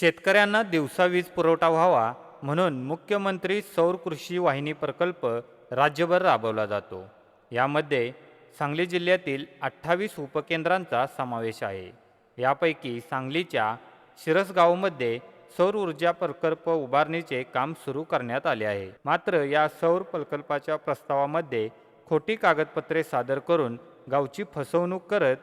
शेतकऱ्यांना दिवसा वीज पुरवठा व्हावा म्हणून मुख्यमंत्री सौर कृषी वाहिनी प्रकल्प राज्यभर राबवला जातो. यामध्ये सांगली जिल्ह्यातील अठ्ठावीस उपकेंद्रांचा समावेश आहे. यापैकी सांगलीच्या शिरसगावमध्ये सौर ऊर्जा प्रकल्प उभारणीचे काम सुरू करण्यात आले आहे. मात्र या सौर प्रकल्पाच्या प्रस्तावामध्ये खोटी कागदपत्रे सादर करून गावची फसवणूक करत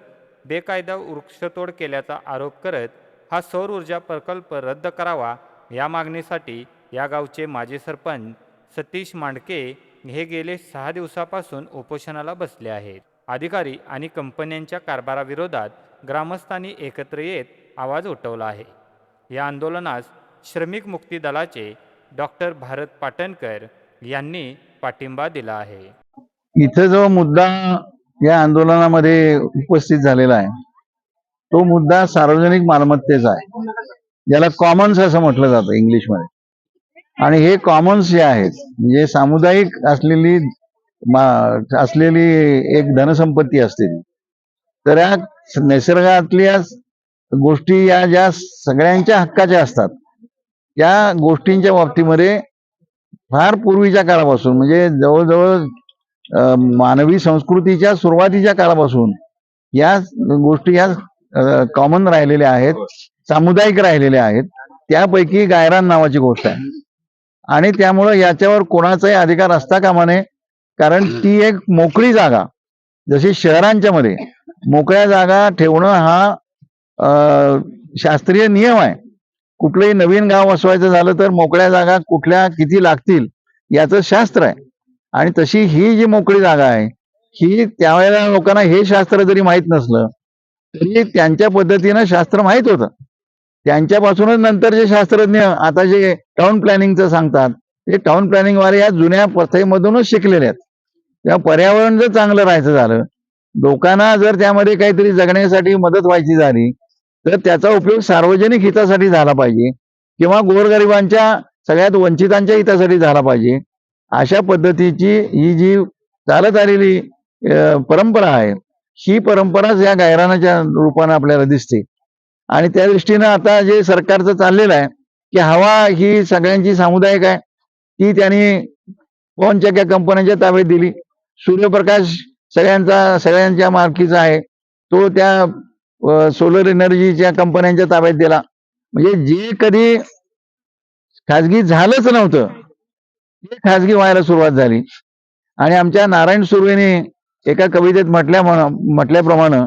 बेकायदा वृक्षतोड केल्याचा आरोप करत हा सौर ऊर्जा प्रकल्प रद्द करावा या मागणीसाठी या गावचे माजी सरपंच सतीश मांडके हे गेले सहा दिवसापासून उपोषणाला बसले आहेत. अधिकारी आणि कंपन्यांच्या कारभाराविरोधात ग्रामस्थांनी एकत्र येत आवाज उठवला आहे. या आंदोलनास श्रमिक मुक्ती दलाचे डॉक्टर भारत पाटणकर यांनी पाठिंबा दिला आहे. इथं जो मुद्दा या आंदोलनामध्ये उपस्थित झालेला आहे तो मुद्दा सार्वजनिक मालमत्तेचा आहे. ज्याला कॉमन्स असं म्हटलं जातं इंग्लिशमध्ये. आणि हे कॉमन्स जे आहेत म्हणजे सामुदायिक असलेली असलेली एक धनसंपत्ती असते तर या निसर्गातल्या गोष्टी या ज्या सगळ्यांच्या हक्काच्या असतात त्या गोष्टींच्या बाबतीमध्ये फार पूर्वीच्या काळापासून म्हणजे जवळजवळ मानवी संस्कृतीच्या सुरुवातीच्या काळापासून या गोष्टी या कॉमन राहिलेल्या आहेत सामुदायिक राहिलेल्या आहेत. त्यापैकी गायरान नावाची गोष्ट आहे. आणि त्यामुळं याच्यावर कोणाचाही अधिकार असता कामा नये. कारण ती एक मोकळी जागा. जशी शहरांच्या मध्ये मोकळ्या जागा ठेवणं हा शास्त्रीय नियम आहे. कुठलंही नवीन गाव वसवायचं झालं तर मोकळ्या जागा कुठल्या किती लागतील याचं शास्त्र आहे. आणि तशी ही जी मोकळी जागा आहे ही त्यावेळेला लोकांना हे शास्त्र जरी माहीत नसलं तरी त्यांच्या पद्धतीनं शास्त्र माहीत होतं. त्यांच्यापासूनच नंतर जे शास्त्रज्ञ आता जे टाउन प्लॅनिंगचं सांगतात ते टाउन प्लॅनिंगवाले या जुन्या प्रथेमधूनच शिकलेले आहेत. तेव्हा पर्यावरण जर चांगलं राहायचं झालं लोकांना जर त्यामध्ये काहीतरी जगण्यासाठी मदत व्हायची झाली तर त्याचा उपयोग सार्वजनिक हितासाठी झाला पाहिजे किंवा गोरगरिबांच्या सगळ्यात वंचितांच्या हितासाठी झाला पाहिजे. अशा पद्धतीची ही जी चालत आलेली परंपरा आहे ही परंपराच या गायरानाच्या रूपानं आपल्याला दिसते. आणि त्या दृष्टीनं आता जे सरकारचं चाललेलं आहे की हवा ही सगळ्यांची सामुदायिक आहे ती त्यांनी पवनचक्क्या कंपन्यांच्या ताब्यात दिली. सूर्यप्रकाश सगळ्यांचा सगळ्यांच्या मालकीचा आहे. तो त्या सोलर एनर्जीच्या कंपन्यांच्या ताब्यात दिला. म्हणजे जे कधी खाजगी झालंच नव्हतं ते खाजगी व्हायला सुरुवात झाली. आणि आमच्या नारायण सुर्वेने एका कवितेत म्हटल्या म्हटल्याप्रमाणे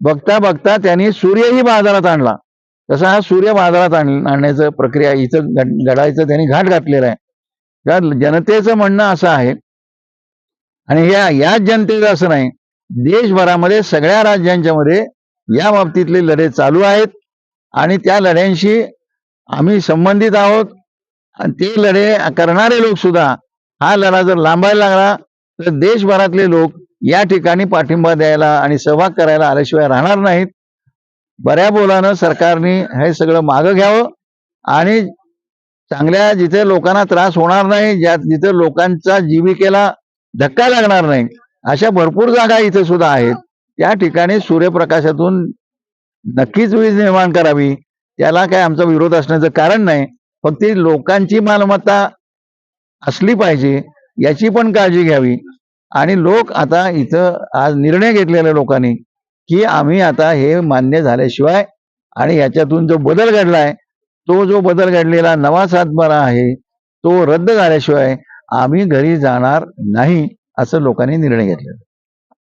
बघता बघता त्यांनी सूर्यही बाजारात आणला. तसा हा सूर्य बाजारात आणण्याचं प्रक्रिया इथं घडायचं त्यांनी घाट घातलेला आहे. त्या जनतेचं म्हणणं असं आहे आणि या याच जनतेचं असं नाही देशभरामध्ये सगळ्या राज्यांच्या मध्ये या बाबतीतले लढे चालू आहेत आणि त्या लढ्यांशी आम्ही संबंधित आहोत आणि ते लढे करणारे लोक सुद्धा हा लढा जर लांबायला लागला तर देशभरातले लोक या ठिकाणी पाठिंबा द्यायला आणि सहभाग करायला आल्याशिवाय राहणार नाहीत. बऱ्या बोलानं सरकारने हे सगळं मागं घ्यावं आणि चांगल्या जिथे लोकांना त्रास होणार नाही ज्या जिथे लोकांचा जीविकेला धक्का लागणार नाही अशा भरपूर जागा इथे सुद्धा आहेत. त्या ठिकाणी सूर्यप्रकाशातून नक्कीच वीज निर्माण करावी. त्याला काय आमचा विरोध असण्याचं कारण नाही. फक्त ती लोकांची मालमत्ता असली पाहिजे याची पण काळजी घ्यावी. आणि लोक आता इथं आज निर्णय घेतलेल्या लोकांनी की आम्ही आता हे मान्य झाल्याशिवाय आणि याच्यातून जो बदल घडलाय तो जो बदल घडलेला नवा सातबारा आहे तो रद्द झाल्याशिवाय आम्ही घरी जाणार नाही असं लोकांनी निर्णय घेतलेला.